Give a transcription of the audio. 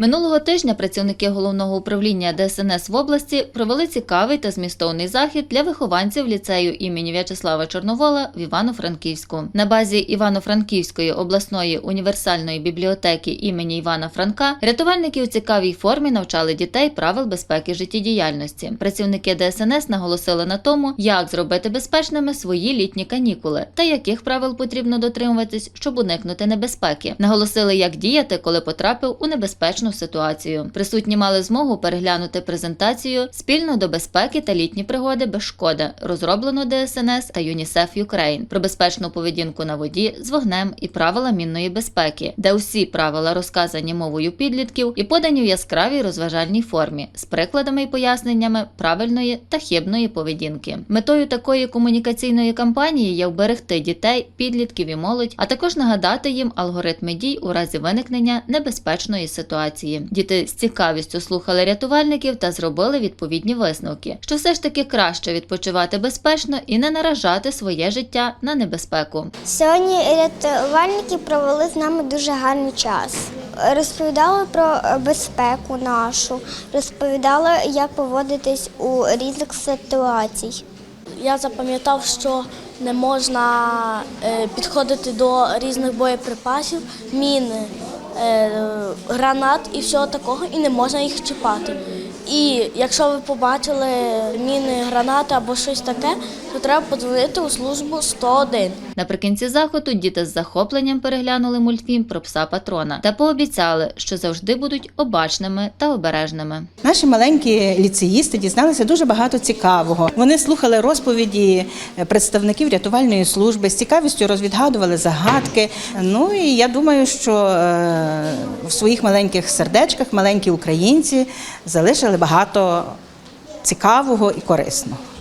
Минулого тижня працівники головного управління ДСНС в області провели цікавий та змістовний захід для вихованців ліцею імені В'ячеслава Чорновола в Івано-Франківську. На базі Івано-Франківської обласної універсальної бібліотеки імені Івана Франка рятувальники у цікавій формі навчали дітей правил безпеки життєдіяльності. Працівники ДСНС наголосили на тому, як зробити безпечними свої літні канікули та яких правил потрібно дотримуватись, щоб уникнути небезпеки. Наголосили, як діяти, коли потрапив у небезпечну ситуацію. Присутні мали змогу переглянути презентацію спільно до безпеки та літні пригоди без шкоди, розроблену ДСНС та ЮНІСЕФ Юкрейн про безпечну поведінку на воді з вогнем і правила мінної безпеки, де усі правила розказані мовою підлітків і подані в яскравій розважальній формі з прикладами і поясненнями правильної та хибної поведінки. Метою такої комунікаційної кампанії є вберегти дітей, підлітків і молодь, а також нагадати їм алгоритми дій у разі виникнення небезпечної ситуації. Діти з цікавістю слухали рятувальників та зробили відповідні висновки, що все ж таки краще відпочивати безпечно і не наражати своє життя на небезпеку. Сьогодні рятувальники провели з нами дуже гарний час. Розповідали про безпеку нашу, розповідали, як поводитись у різних ситуаціях. Я запам'ятав, що не можна е, підходити до різних боєприпасів, міни, гранат і всього такого, і не можна їх чіпати. І якщо ви побачили міни, гранати або щось таке, то треба подзвонити у службу 101. Наприкінці заходу діти з захопленням переглянули мультфільм про пса патрона та пообіцяли, що завжди будуть обачними та обережними. Наші маленькі ліцеїсти дізналися дуже багато цікавого. Вони слухали розповіді представників рятувальної служби, з цікавістю розвідгадували загадки. Ну і я думаю, що е, в своїх маленьких сердечках маленькі українці залишили багато цікавого і корисного.